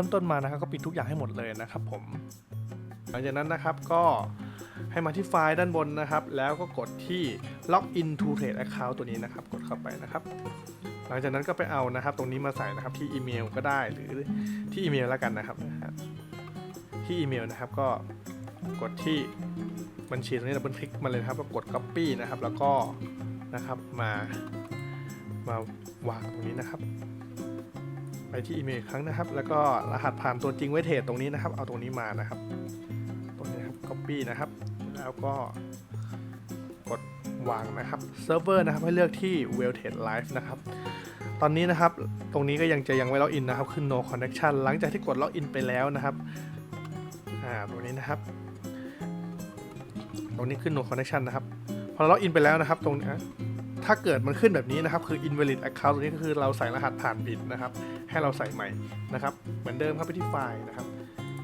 ริ่มต้นมานะครับก็ปิดทุกอย่างให้หมดเลยนะครับผม หลังจากนั้นนะครับก็ให้มาที่ไฟล์ด้านบนนะครับ แล้วก็กดที่ login to trade account ตัวนี้นะครับ กดเข้าไปนะครับ หลังจากนั้นก็ไปเอานะครับ ตรงนี้มาใส่นะครับที่อีเมลก็ได้หรือที่อีเมลแล้วกันนะครับ ที่อีเมลนะครับก็กดที่บัญชีตรงนี้ดับเบิลคลิกมาเลยครับก็กด copy นะครับ แล้วก็นะครับมา มาวางตรงนี้นะครับ ไปที่อีเมลครั้งนะครับ แล้วก็รหัสผ่านตัวจริงไว้เทรดตรงนี้นะครับ เอาตรงนี้มานะครับ ตรงนี้ครับ copy นะครับ แล้วก็กดวางนะครับเซิร์ฟเวอร์นะครับให้เลือกที่ w e l l t r a d e Live นะครับ ตอนนี้นะครับ ตรงนี้ก็ยังจะยังไม่ล็อกอินนะครับ ขึ้น no connection หลังจากที่กดล็อกอินไปแล้วนะครับ อ่า ตรงนี้นะครับ ตรงนี้ขึ้น no connection นะครับ พอล็อกอินไปแล้วนะครับ ตรงนี้ถ้าเกิดมันขึ้นแบบนี้นะครับ คือ invalid account ตรงนี้ก็คือเราใส่รหัสผ่านผิดนะครับ ให้เราใส่ใหม่นะครับ เหมือนเดิมครับไปที่ไฟล์นะครับ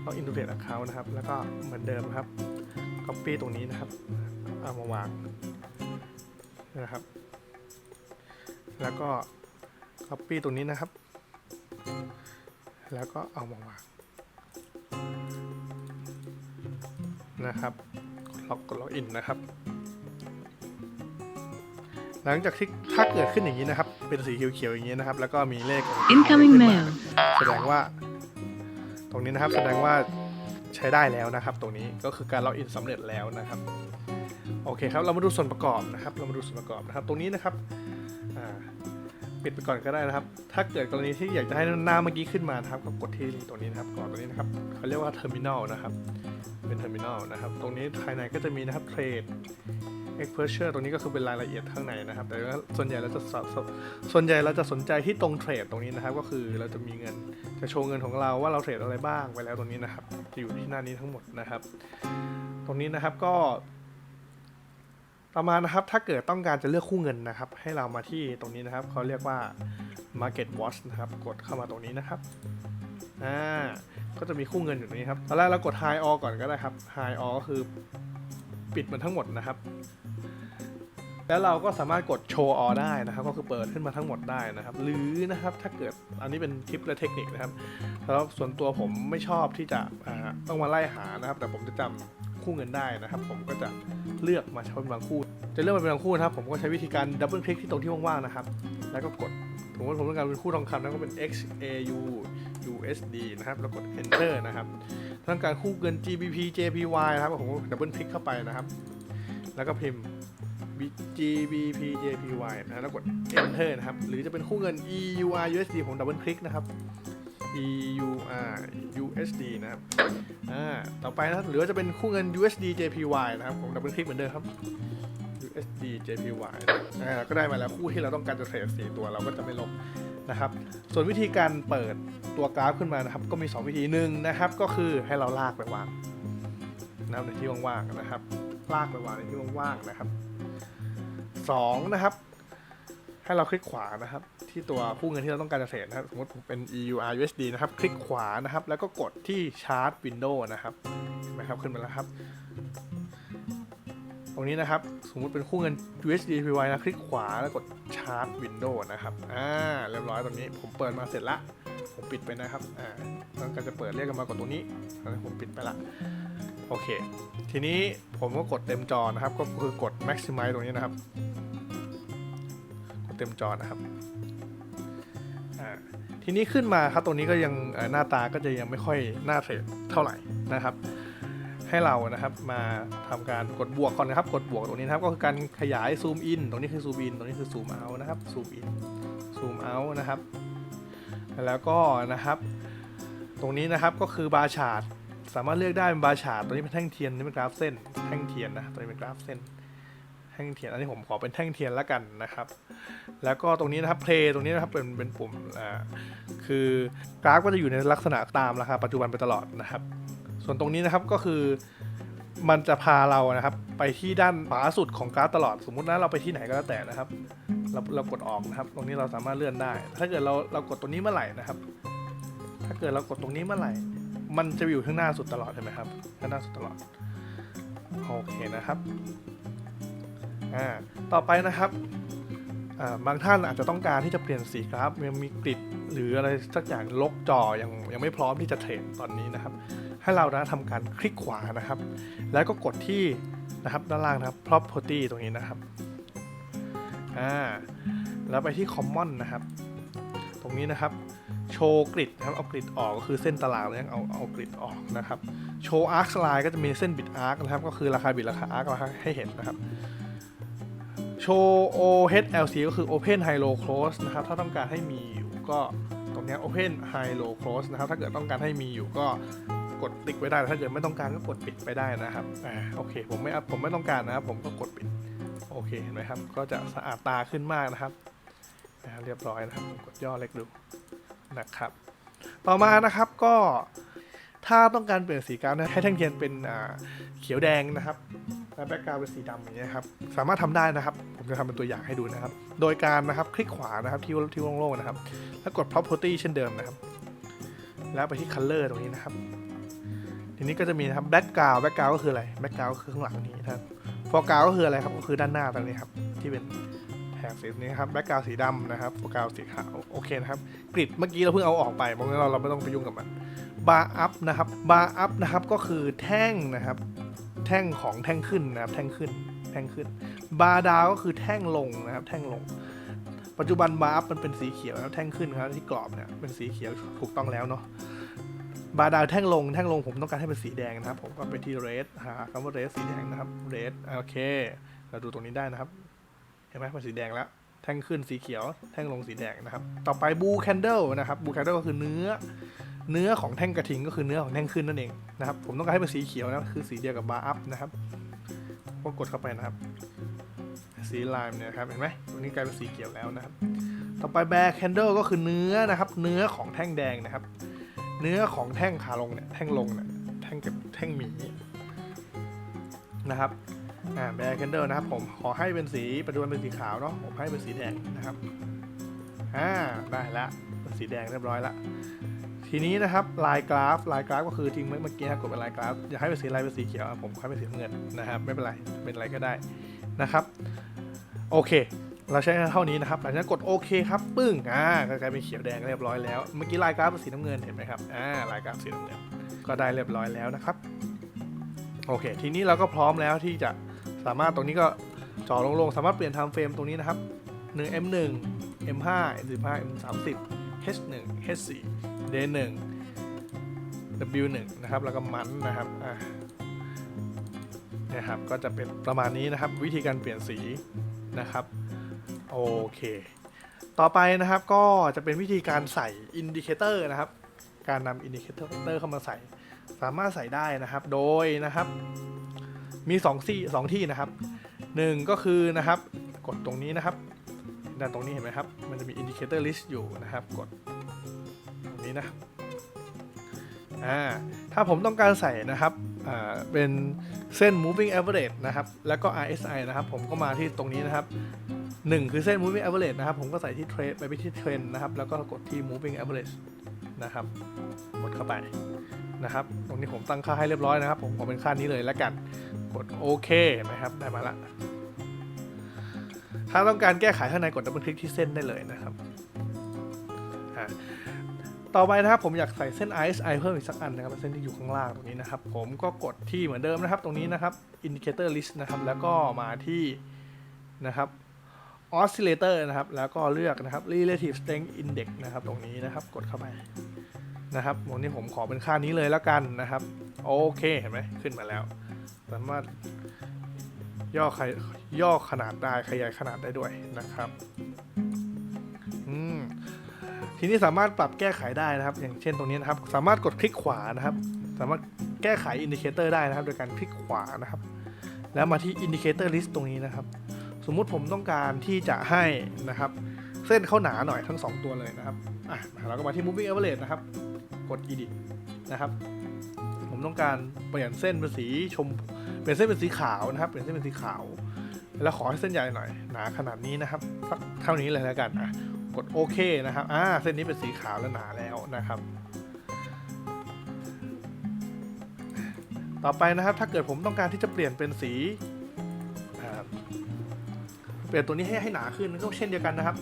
ล็อกอิน to trade account นะครับ แล้วก็เหมือนเดิมครับ copy ตรงนี้นะครับ เอามาวางนะครับ แล้วก็ copy ตรงนี้นะครับ แล้วก็เอามาวางนะครับกดล็อกกดล็อกอินนะครับ หลังจากที่ถ้าเกิดขึ้นอย่างนี้นะครับ เป็นสีเขียวๆอย่างนี้นะครับ แล้วก็มีเลข Incoming ขึ้นมา mail แสดงว่า ตรงนี้นะครับแสดงว่าใช้ได้แล้วนะครับ ตรงนี้ก็คือการล็อกอินสำเร็จแล้วนะครับโอเคครับเรามาดูส่วนประกอบนะครับ เรามาดูส่วนประกอบนะครับ ตรงนี้นะครับอ่าปิดไปก่อนก็ได้นะครับ ถ้าเกิดกรณีที่อยากจะให้หน้าเมื่อกี้ขึ้นมานะครับก็กดที่ตรงนี้นะครับก่อนตรงนี้นะครับเขาเรียกว่าเทอร์มินอลนะครับ เป็นเทอร์มินอลนะครับ ตรงนี้ภายในก็จะมีนะครับเทรด e x p o s u r e ตรงนี้ก็คือเป็นรายละเอียดข้างในนะครับ แต่ว่าส่วนใหญ่เราจะสสส่วนใหญ่เราจะสนใจที่ตรงเทรดตรงนี้นะครับ ก็คือเราจะมีเงินจะโชว์เงินของเราว่าเราเทรดอะไรบ้างไปแล้วตรงนี้นะครับจะอยู่ที่หน้านี้ทั้งหมดนะครับ ตรงนี้นะครับก็ต่อมาณนะครับถ้าเกิดต้องการจะเลือกคู่เงินนะครับ ให้เรามาที่ตรงนี้นะครับเขาเรียกว่า market watch นะครับ กดเข้ามาตรงนี้นะครับอ่าก็จะมีคู่เงินอยู่ตรงนี้ครับตอนแรกเรากด high all ก่อนก็ได้ครับ high all ก็คือปิดมันทั้งหมดนะครับ แล้วเราก็สามารถกดโชว์ all ได้นะครับ ก็คือเปิดขึ้นมาทั้งหมดได้นะครับ หรือนะครับถ้าเกิดอันนี้เป็นทิปและเทคนิคนะครับแล้วส่วนตัวผมไม่ชอบที่จะต้องมาไล่หานะครับ แต่ผมจะจำคู่เงินได้นะครับ ผมก็จะเลือกมาใช้เป็นบางคู่ จะเลือกมาเป็นบางคู่นะครับ ผมก็ใช้วิธีการดับเบิลคลิกที่ตรงที่ว่างๆนะครับ แล้วก็กดสมมติผมต้องการเป็นคู่ทองคำนั่นก็เป็น XAU USD นะครับแล้วกด Enter นะครับต้องการคู่เงิน GBP JPY นะครับผมดับเบิลคลิกเข้าไปนะครับ แล้วก็พิมพ์ GBP JPY นะแล้วกด Enter นะครับ หรือจะเป็นคู่เงิน EUR USD ผมดับเบิลคลิกนะครับ EUR USD นะครับ อ่า ต่อไปนะหรือว่าจะเป็นคู่เงิน USD JPY นะครับ ผมดับเบิลคลิกเหมือนเดิมครับ USD JPY อ่า ก็ได้มาแล้วคู่ที่เราต้องการจะเทรดสี่ตัวเราก็จะไม่ลบนะครับ ส่วนวิธีการเปิดตัวกราฟขึ้นมานะครับ ก็มี 2 วิธีหนึ่งนะครับ ก็คือให้เราลากไปวางนะครับในที่ว่างๆนะครับ ลากไปวางในที่ว่างๆนะครับ สองนะครับ ให้เราคลิกขวานะครับ ที่ตัวคู่เงินที่เราต้องการจะเทรดนะครับสมมติผมเป็น EUR USD นะครับ คลิกขวานะครับ แล้วก็กดที่ชาร์ตวินโดว์นะครับเห็นไหมครับขึ้นมาแล้วครับ ตรงนี้นะครับ สมมุติเป็นคู่เงิน USD PY นะคลิกขวาแล้วกดชาร์ตวินโดว์นะครับอ่าเรียบร้อยตรงนี้ผมเปิดมาเสร็จละผมปิดไปนะครับ อ่าต้องการจะเปิดเรียกกันมากดตรงนี้ตอนนี้ผมปิดไปละ โอเค ทีนี้ผมก็กดเต็มจอนะครับ ก็คือกด maximize ตรงนี้นะครับกด เต็มจอนะครับทีนี้ขึ้นมาครับตรงนี้ก็ยังหน้าตาก็จะยังไม่ค่อยน่าเทรดเท่าไหร่นะครับ ให้เรานะครับมาทำการกดบวกก่อนนะครับกดบวกตรงนี้นะครับก็คือการขยายซูมอินตรงนี้คือซูมอินตรงนี้คือซูมเอานะครับซูมอินซูมเอานะครับ แล้วก็นะครับตรงนี้นะครับก็คือบาร์ชาร์ตสามารถเลือกได้เป็นบาร์ชาร์ตตัวนี้เป็นแท่งเทียนนี่เป็นกราฟเส้น แท่งเทียนนะตัวนี้เป็นกราฟเส้น แท่งเทียน อันนี้ผมขอเป็นแท่งเทียนแล้วกันนะครับ แล้วก็ตรงนี้นะครับเพลตรงนี้นะครับเป็นเป็นปุ่มอ่าคือกราฟก็จะอยู่ในลักษณะตามราคาปัจจุบันไปตลอดนะครับ ส่วนตรงนี้นะครับก็คือมันจะพาเรานะครับ ไปที่ด้านขวาสุดของกราฟตลอด สมมุตินะเราไปที่ไหนก็แล้วแต่นะครับ เราเรากดออกนะครับ ตรงนี้เราสามารถเลื่อนได้ ถ้าเกิดเราเรากดตรงนี้เมื่อไหร่นะครับ ถ้าเกิดเรากดตรงนี้เมื่อไหร่ มันจะอยู่ข้างหน้าสุดตลอดใช่ไหมครับข้างหน้าสุดตลอดโอเคนะครับ อ่าต่อไปนะครับบางท่านอาจจะต้องการที่จะเปลี่ยนสีกราฟมันมีกริดหรืออะไรสักอย่างลกจอยังยังไม่พร้อมที่จะเทรดตอนนี้นะครับ ให้เรานะทำการคลิกขวานะครับ แล้วก็กดที่นะครับด้านล่างนะครับ property ตรงนี้นะครับอ่าแล้วไปที่ common นะครับ ตรงนี้นะครับโชว์กริดนะครับเอากริดออกก็คือเส้นตารางเลยเอาเอากริดออกนะครับโชว์อาร์คไลน์ก็จะมีเส้นบิดอาร์คนะครับ ก็คือราคาบิดราคาอาร์คราคาให้เห็นนะครับ โชว์ OHLC ก็คือ Open High Low Close นะครับ ถ้าต้องการให้มีอยู่ก็ตรงนี้ Open High Low Close นะครับ ถ้าเกิดต้องการให้มีอยู่ก็กดติ๊กไว้ได้ ถ้าเกิดไม่ต้องการก็กดปิดไปได้นะครับ อ่า โอเค ผมไม่ผมไม่ต้องการนะครับ ผมก็กดปิด โอเค เห็นไหมครับ ก็จะสะอาดตาขึ้นมากนะครับ เรียบร้อยนะครับ กดย่อเล็กดูนะครับ ต่อมานะครับก็ถ้าต้องการเปลี่ยนสีกราฟให้แท่งเทียนเป็นเขียวแดงนะครับ และแบ็กกราวด์เป็นสีดำอย่างเงี้ยครับสามารถทำได้นะครับ ผมจะทำเป็นตัวอย่างให้ดูนะครับ โดยการนะครับคลิกขวานะครับที่ที่โล่งๆนะครับ แล้วกด property เช่นเดิมนะครับ แล้วไปที่ color ตรงนี้นะครับ ทีนี้ก็จะมีนะครับ background background ก็คืออะไร background ก็คือข้างหลังนี้นะครับ foreground ก็คืออะไรครับก็คือด้านหน้าตรงนี้ครับที่เป็นแถบสีนี้ครับ background สีดำนะครับ foreground สีขาวโอเคนะครับกริดเมื่อกี้เราเพิ่งเอาออกไปเพราะงั้นเราเราไม่ต้องไปยุ่งกับมันบาร์อัพนะครับบาร์อัพนะครับก็คือแท่งนะครับ แท่งของแท่งขึ้นนะครับแท่งขึ้นแท่งขึ้น บาร์ดาวก็คือแท่งลงนะครับแท่งลง ปัจจุบันบาร์อัพมันเป็นสีเขียวนะครับแท่งขึ้นครับที่กรอบเนี่ยเป็นสีเขียวถูกต้องแล้วเนาะบาร์ดาวแท่งลงแท่งลงผมต้องการให้เป็นสีแดงนะครับ ผมก็ไปที่ red หาคำว่า red สีแดงนะครับ red โอเค เราดูตรงนี้ได้นะครับ เห็นไหมมันสีแดงแล้ว แท่งขึ้นสีเขียว แท่งลงสีแดงนะครับ ต่อไปบูแคนเดิลนะครับบูแคนเดิลก็คือเนื้อ เนื้อของแท่งกระทิงก็คือเนื้อของแท่งขึ้นนั่นเองนะครับ ผมต้องการให้เป็นสีเขียวนะคือสีเดียวกับบาร์อัพนะครับก็กดเข้าไปนะครับ สีไลม์เนี่ยครับเห็นไหมตรงนี้กลายเป็นสีเขียวแล้วนะครับ ต่อไปแบร์แคนเดิลก็คือเนื้อนะครับ เนื้อของแท่งแดงนะครับ เนื้อของแท่งขาลงเนี่ยแท่งลงเนี่ยแท่งกับแท่งหมีนะครับ อ่าแบร์แคนเดิลนะครับผมขอให้เป็นสีปัจจุบันเป็นสีขาวเนาะผมให้เป็นสีแดงนะครับอ่าได้ละเป็นสีแดงเรียบร้อยละทีนี้นะครับลายกราฟลายกราฟก็คือจริงเมื่อกี้นะกดเป็นลายกราฟอยากให้เป็นสีอะไรเป็นสีเขียวผมให้เป็นสีน้ำเงินนะครับ ไม่เป็นไรเป็นอะไรก็ได้นะครับ โอเค เราใช้เท่านี้นะครับ หลังจากนั้นกดโอเคครับปึ้งอ่าก็กลายเป็นเขียวแดงเรียบร้อยแล้วเมื่อกี้ลายกราฟเป็นสีน้ำเงินเห็นไหมครับอ่าลายกราฟสีน้ำเงินก็ได้เรียบร้อยแล้วนะครับโอเค ทีนี้เราก็พร้อมแล้วที่จะ สามารถตรงนี้ก็จอลงๆ สามารถเปลี่ยนไทม์เฟรมตรงนี้นะครับ1 M1 M5 M15 M30 H1 H4 D1 W1 นะครับ แล้วก็มันนะครับอ่านี่ยครับ ก็จะเป็นประมาณนี้นะครับ วิธีการเปลี่ยนสีนะครับ โอเค ต่อไปนะครับก็จะเป็นวิธีการใส่อินดิเคเตอร์นะครับ การนำอินดิเคเตอร์เข้ามาใส่ สามารถใส่ได้นะครับ โดยนะครับ มี2ที่สองที่นะครับหนึ่งก็คือนะครับกดตรงนี้นะครับด้านตรงนี้เห็นไหมครับ มันจะมี indicator list อยู่นะครับ กดตรงนี้นะอ่าถ้าผมต้องการใส่นะครับอ่าเป็นเส้น moving average นะครับ แล้วก็ RSI นะครับ ผมก็มาที่ตรงนี้นะครับหนึ่งคือเส้น moving average นะครับ ผมก็ใส่ที่เทรนไปที่เทรนนะครับ แล้วก็กดที่ moving average นะครับ กดเข้าไปนะครับ ตรงนี้ผมตั้งค่าให้เรียบร้อยนะครับ ผมขอเป็นค่านี้เลยแล้วกัน กดโอเคเห็นไหมครับได้มาละถ้าต้องการแก้ไขข้างในกดดับเบิลคลิกที่เส้นได้เลยนะครับต่อไปนะครับผมอยากใส่เส้น RSI เพิ่มอีกสักอันนะครับเป็นเส้นที่อยู่ข้างล่างตรงนี้นะครับ ผมก็กดที่เหมือนเดิมนะครับ ตรงนี้นะครับ indicator list นะครับ แล้วก็มาที่นะครับ oscillator นะครับ แล้วก็เลือกนะครับ relative strength index นะครับ ตรงนี้นะครับกดเข้าไปนะครับตรงนี้ผมขอเป็นค่านี้เลยแล้วกันนะครับ โอเคเห็นไหมขึ้นมาแล้ว สามารถย่อขย่อขนาดได้ขยายขนาดได้ด้วยนะครับอืมทีนี้สามารถปรับแก้ไขได้นะครับ อย่างเช่นตรงนี้นะครับ สามารถกดคลิกขวานะครับ สามารถแก้ไขอินดิเคเตอร์ได้นะครับ โดยการคลิกขวานะครับ แล้วมาที่อินดิเคเตอร์ลิสต์ตรงนี้นะครับ สมมุติผมต้องการที่จะให้นะครับ เส้นเข้าหนาหน่อยทั้ง 2 ตัวเลยนะครับอะเราก็มาที่ moving average นะครับ กด edit นะครับ ผมต้องการเปลี่ยนเส้นเป็นสีชม เปลี่ยนเส้นเป็นสีขาวนะครับ เปลี่ยนเส้นเป็นสีขาว แล้วขอให้เส้นใหญ่หน่อยหนาขนาดนี้นะครับสักเท่านี้เลยแล้วกันอะกดโอเคนะครับอ่าเส้นนี้เป็นสีขาวและหนาแล้วนะครับ ต่อไปนะครับถ้าเกิดผมต้องการที่จะเปลี่ยนเป็นสีเปลี่ยนตัวนี้ให้ให้หนาขึ้นก็เช่นเดียวกันนะครับ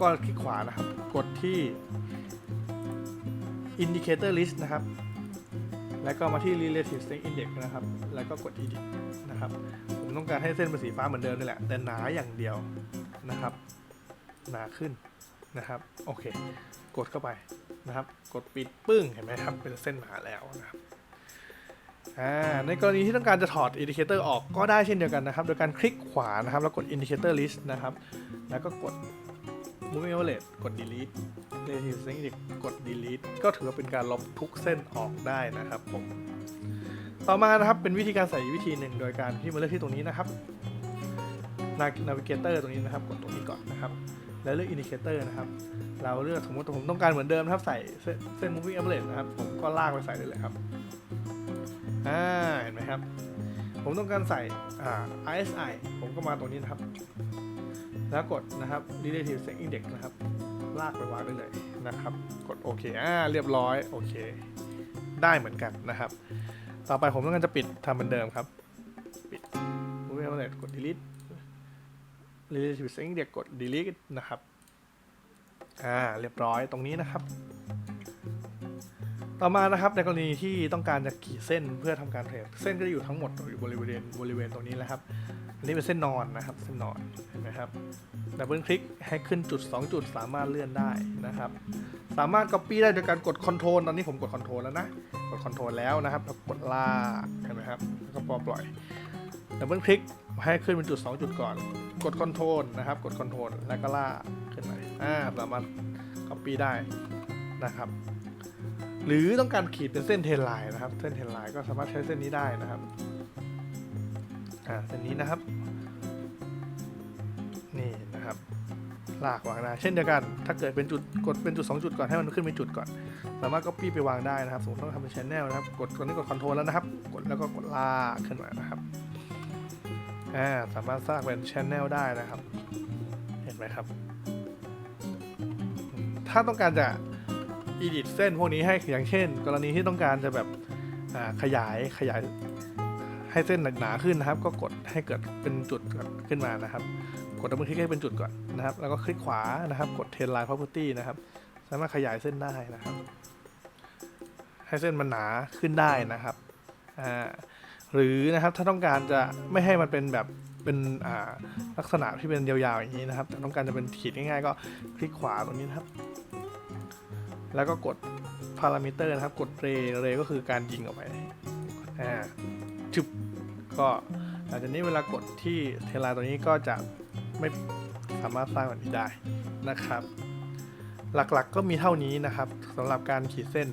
ก็คลิกขวานะครับ กดที่ indicator list นะครับ แล้วก็มาที่ relative strength index นะครับ แล้วก็กด edit นะครับ ผมต้องการให้เส้นเป็นสีฟ้าเหมือนเดิมนี่แหละ แต่หนาอย่างเดียวนะครับ หนาขึ้นนะครับ โอเค กดเข้าไปนะครับ กดปิดปึ้ง เห็นไหมครับ เป็นเส้นหนาแล้วนะครับอ่าในกรณีที่ต้องการจะถอด indicator ออกก็ได้เช่นเดียวกันนะครับ โดยการคลิกขวานะครับ แล้วกด indicator list นะครับ แล้วก็กด moving overlay กด delete relative strength index กด delete ก็ถือว่าเป็นการลบทุกเส้นออกได้นะครับผม ต่อมานะครับเป็นวิธีการใส่อีกวิธีหนึ่งโดยการที่มาเลือกที่ตรงนี้นะครับ navigator ตรงนี้นะครับ กดตรงนี้ก่อนนะครับ แล้วเลือก indicator นะครับ เราเลือกสมมติผมต้องการเหมือนเดิมนะครับใส่เส้นเส้น moving average นะครับ ผมก็ลากไปใส่ได้เลยครับ อ่า เห็นไหมครับ ผมต้องการใส่ อ่า RSI ผมก็มาตรงนี้นะครับ แล้วกดนะครับ relative set index นะครับ ลากไปวางได้เลยนะครับ กดโอเคอ่าเรียบร้อยโอเค ได้เหมือนกันนะครับ ต่อไปผมต้องการจะปิดทำเหมือนเดิมครับ ปิด moving average กด delete relative set index กด delete นะครับอ่าเรียบร้อยตรงนี้นะครับ ต่อมานะครับในกรณีที่ต้องการจะขีดเส้นเพื่อทำการเทรดเส้นก็จะอยู่ทั้งหมดอยู่บริเวณบริเวณตรงนี้แหละครับ นนี้เป็นเส้นนอนนะครับ เส้นนอนเห็นไหมครับดับเบิลคลิกให้ขึ้นจุด 2 จุดสามารถเลื่อนได้นะครับ สามารถ Copy ได้โดยการกด Ctrl ตอนนี้ผมกด Ctrl แล้วนะ กด Ctrl แล้วนะครับแล้วกดลากเห็นไหมครับแล้วก็ปล่อยดับเบิลคลิกให้ขึ้นเป็นจุด 2 จุดก่อน กด Ctrl นะครับ กด Ctrl แล้วก็ลากขึ้นมาอ่าสามารถ Copy ได้นะครับหรือต้องการขีดเป็นเส้นเทนไลน์นะครับ เส้นเทนไลน์ก็สามารถใช้เส้นนี้ได้นะครับ อ่าเส้นนี้นะครับ นี่นะครับลากวางได้เช่นเดียวกัน ถ้าเกิดเป็นจุดกดเป็นจุด 2 จุดก่อนให้มันขึ้นเป็นจุดก่อน สามารถก็ปี้ไปวางได้นะครับสมมติต้องทำเป็นชแนลนะครับ กดตอนนี้กดคอนโทรลแล้วนะครับ กดแล้วก็กดลากขึ้นมานะครับอ่าสามารถสร้างเป็นชแนลได้นะครับ เห็นไหมครับ ถ้าต้องการจะ edit เส้นพวกนี้ให้อย่างเช่น กรณีที่ต้องการจะแบบขยายขยาย ให้เส้นหนาขึ้นนะครับ ก็กดให้เกิดเป็นจุดขึ้นมานะครับ กดดับเบิลคลิกให้เป็นจุดก่อนนะครับ แล้วก็คลิกขวานะครับ กด Trend Line Property นะครับ สามารถขยายเส้นได้นะครับ ให้เส้นมันหนาขึ้นได้นะครับอ่าหรือนะครับถ้าต้องการจะไม่ให้มันเป็นแบบเป็นอ่าลักษณะที่เป็นยาวๆอย่างนี้นะครับ แต่ต้องการจะเป็นขีดง่ายๆ ก็คลิกขวาตรงนี้นะครับ แล้วก็กดพารามิเตอร์นะครับ กดเรเรก็คือการยิงออกไป อ่าจุบก็หลังจากนี้เวลากดที่เทไลน์ตัวนี้ก็จะไม่สามารถสร้างแบบนี้ได้นะครับ หลักๆก็มีเท่านี้นะครับสำหรับการขีดเส้น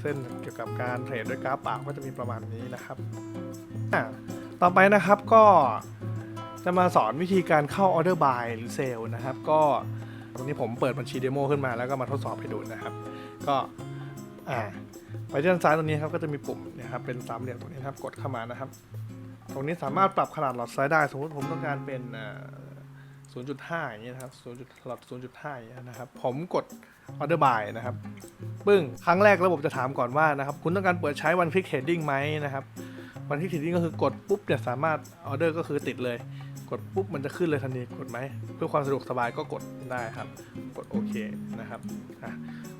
เส้นเกี่ยวกับการเทรดด้วยกราฟเปล่าก็จะมีประมาณนี้นะครับอ่าต่อไปนะครับก็จะมาสอนวิธีการเข้าออเดอร์บายหรือเซลนะครับ ก็ตรงนี้ผมเปิดบัญชีเดโมขึ้นมาแล้วก็มาทดสอบให้ดูนะครับ ก็อ่า ไปที่ด้านซ้ายตรงนี้ครับก็จะมีปุ่มนะครับเป็นสามเหลี่ยมตรงนี้ครับกดเข้ามานะครับ ตรงนี้สามารถปรับขนาดหลอดไซส์ได้ สมมติผมต้องการเป็น 0.5 อย่างนี้ยนะครับ0หลอด 0.5อย่างนี้ยนะครับ ผมกด order buy นะครับ ปึ้ง ครั้งแรกระบบจะถามก่อนว่านะครับ คุณต้องการเปิดใช้วันคลิกเ r ดดิ้งไหมนะครับ วันคลิกเ r ดดิ้งก็คือกดปุ๊บเนี่ยสามารถออเดอร์ก็คือติดเลย กดปุ๊บมันจะขึ้นเลยทันที กดไหม เพื่อความสะดวกสบายก็กดได้ครับ กดโอเคนะครับอะ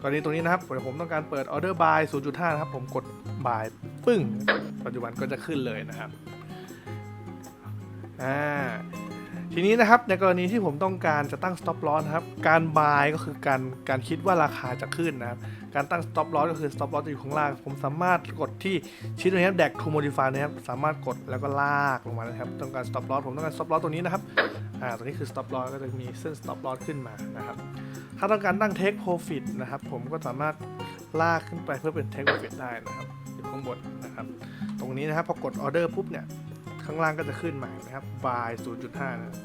กรณีตรงนี้นะครับผมต้องการเปิดออเดอร์บาย0.5 นะครับ ผมกด buy ปึ้ง ปัจจุบันก็จะขึ้นเลยนะครับ อ่า ทีนี้นะครับในกรณีที่ผมต้องการจะตั้ง stop loss นะครับ การ buy ก็คือการการคิดว่าราคาจะขึ้นนะครับ การตั้ง stop loss ก็คือ stop loss จะอยู่ข้างล่าง ผมสามารถกดที่ชิ้นตรงนี้ครับ deck to modify นะครับ สามารถกดแล้วก็ลากลงมานะครับ ต้องการ stop loss ผมต้องการ stop loss ตัวนี้นะครับ อ่า ตัวนี้คือ stop loss ก็จะมีเส้น stop loss ขึ้นมานะครับ ถ้าต้องการตั้ง take profit นะครับ ผมก็สามารถลากขึ้นไปเพื่อเป็น take profit ได้นะครับอยู่ข้างบนนะครับ ตรงนี้นะครับพอกด order ปุ๊บเนี่ย ข้างล่างก็จะขึ้นมานะครับ buy 0.5นะ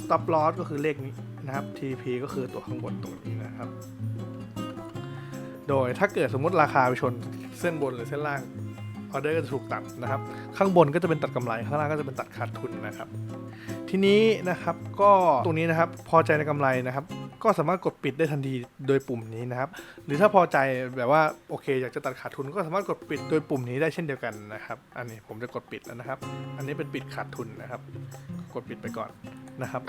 stop loss ก็คือเลขนี้นะครับ TP ก็คือตัวข้างบนตรงนี้นะครับ โดยถ้าเกิดสมมติราคาไปชนเส้นบนหรือเส้นล่างออเดอร์ก็จะถูกตัดนะครับ ข้างบนก็จะเป็นตัดกำไร ข้างล่างก็จะเป็นตัดขาดทุนนะครับ ทีนี้นะครับก็ตรงนี้นะครับพอใจในกำไรนะครับ ก็สามารถกดปิดได้ทันทีโดยปุ่มนี้นะครับ หรือถ้าพอใจแบบว่าโอเค อยากจะตัดขาดทุนก็สามารถกดปิดโดยปุ่มนี้ได้เช่นเดียวกันนะครับ อันนี้ผมจะกดปิดแล้วนะครับ อันนี้เป็นปิดขาดทุนนะครับ กดปิดไปก่อนนะครับ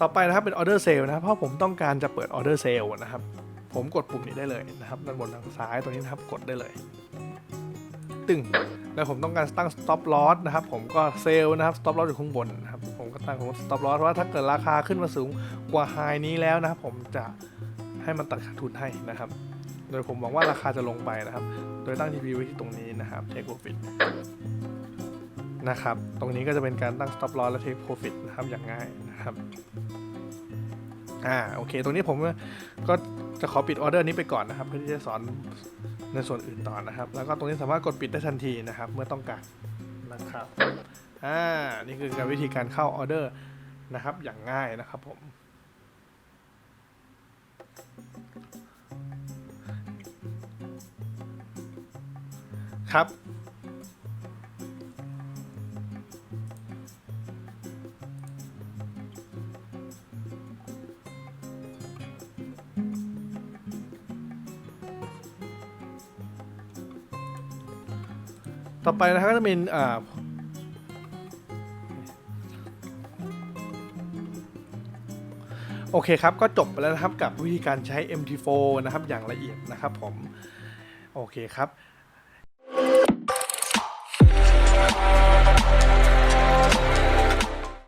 ต่อไปนะครับเป็นออเดอร์เซลนะครับ เพราะผมต้องการจะเปิดออเดอร์เซลนะครับ ผมกดปุ่มนี้ได้เลยนะครับด้านบนทางซ้ายตรงนี้นะครับกดได้เลย ตึงแล้วผมต้องการตั้ง stop loss นะครับ ผมก็เซลล์นะครับ stop loss อยู่ข้างบนนะครับ ผมก็ตั้งผม stop loss ว่าถ้าเกิดราคาขึ้นมาสูงกว่า high นี้แล้วนะครับผมจะให้มันตัดขาดทุนให้นะครับ โดยผมหวังว่าราคาจะลงไปนะครับ โดยตั้ง TP ไว้ที่ตรงนี้นะครับ take profit นะครับ ตรงนี้ก็จะเป็นการตั้ง stop loss และ take profit นะครับ อย่างง่ายนะครับ อ่า โอเค ตรงนี้ผมก็จะขอปิดออเดอร์นี้ไปก่อนนะครับ เพื่อที่จะสอนในส่วนอื่นต่อนะครับ แล้วก็ตรงนี้สามารถกดปิดได้ทันทีนะครับ เมื่อต้องการนะครับ อ่า นี่คือการวิธีการเข้าออเดอร์นะครับ อย่างง่ายนะครับผม ครับ ต่อไปนะครับก็จะเป็น โอเคครับ ก็จบไปแล้วนะครับกับวิธีการใช้ MT4 นะครับอย่างละเอียดนะครับผม โอเคครับ「